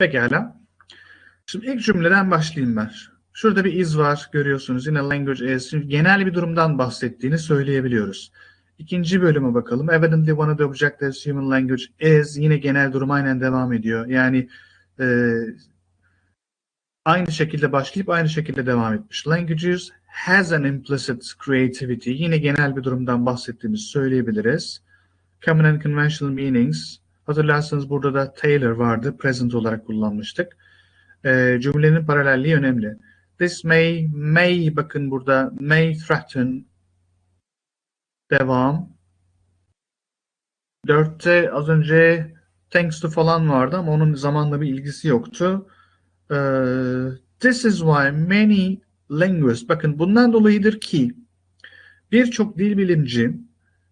Pekala. Şimdi ilk cümleden başlayayım ben. Şurada bir iz var görüyorsunuz. Yine language is. Şimdi genel bir durumdan bahsettiğini söyleyebiliyoruz. İkinci bölüme bakalım. Evidently one of the objectives human language is. Yine genel durum aynen devam ediyor. Yani e, aynı şekilde başlayıp aynı şekilde devam etmiş. Languages has an implicit creativity. Yine genel bir durumdan bahsettiğimizi söyleyebiliriz. Common and conventional meanings. Hatırlarsanız burada da Taylor vardı. Present olarak kullanmıştık. E, cümlenin paralelliği önemli. This may, may bakın burada may threaten devam. Dörtte az önce thanks to falan vardı ama onun zamanla bir ilgisi yoktu. Ee, this is why many linguists, bakın bundan dolayıdır ki birçok dil bilimci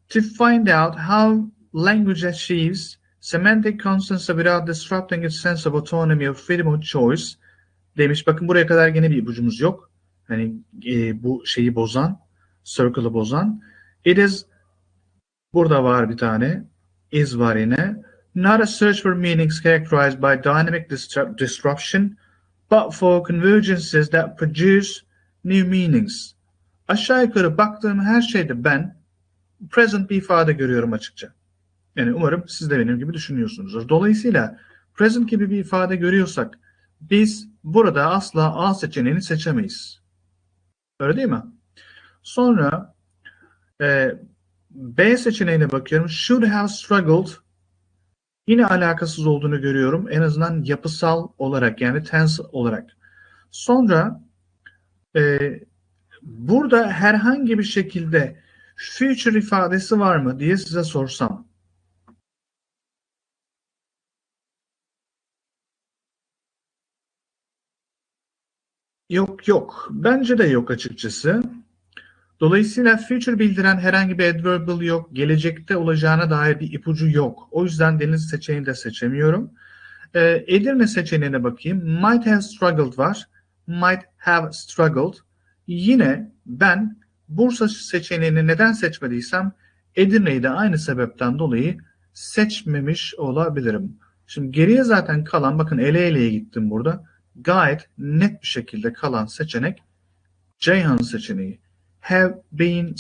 to find out how language achieves semantic constants without disrupting its sense of autonomy or freedom of choice demiş. Bakın buraya kadar gene bir ipucumuz yok. Hani e, bu şeyi bozan, circle'ı bozan. It is burada var bir tane. Is var yine. Not a search for meanings characterized by dynamic disrup- disruption, but for convergences that produce new meanings. Aşağı yukarı baktığım her şeyde ben present bir ifade görüyorum açıkça. Yani umarım siz de benim gibi düşünüyorsunuzdur. Dolayısıyla present gibi bir ifade görüyorsak biz burada asla A seçeneğini seçemeyiz. Öyle değil mi? Sonra e, B seçeneğine bakıyorum. Should have struggled yine alakasız olduğunu görüyorum. En azından yapısal olarak yani tense olarak. Sonra e, burada herhangi bir şekilde future ifadesi var mı diye size sorsam. Yok yok. Bence de yok açıkçası. Dolayısıyla future bildiren herhangi bir adverbial yok. Gelecekte olacağına dair bir ipucu yok. O yüzden deniz seçeneğini de seçemiyorum. Ee, Edirne seçeneğine bakayım. Might have struggled var. Might have struggled. Yine ben Bursa seçeneğini neden seçmediysem Edirne'yi de aynı sebepten dolayı seçmemiş olabilirim. Şimdi geriye zaten kalan bakın ele eleye gittim burada. Gayet net bir şekilde kalan seçenek Ceyhan seçeneği. Have been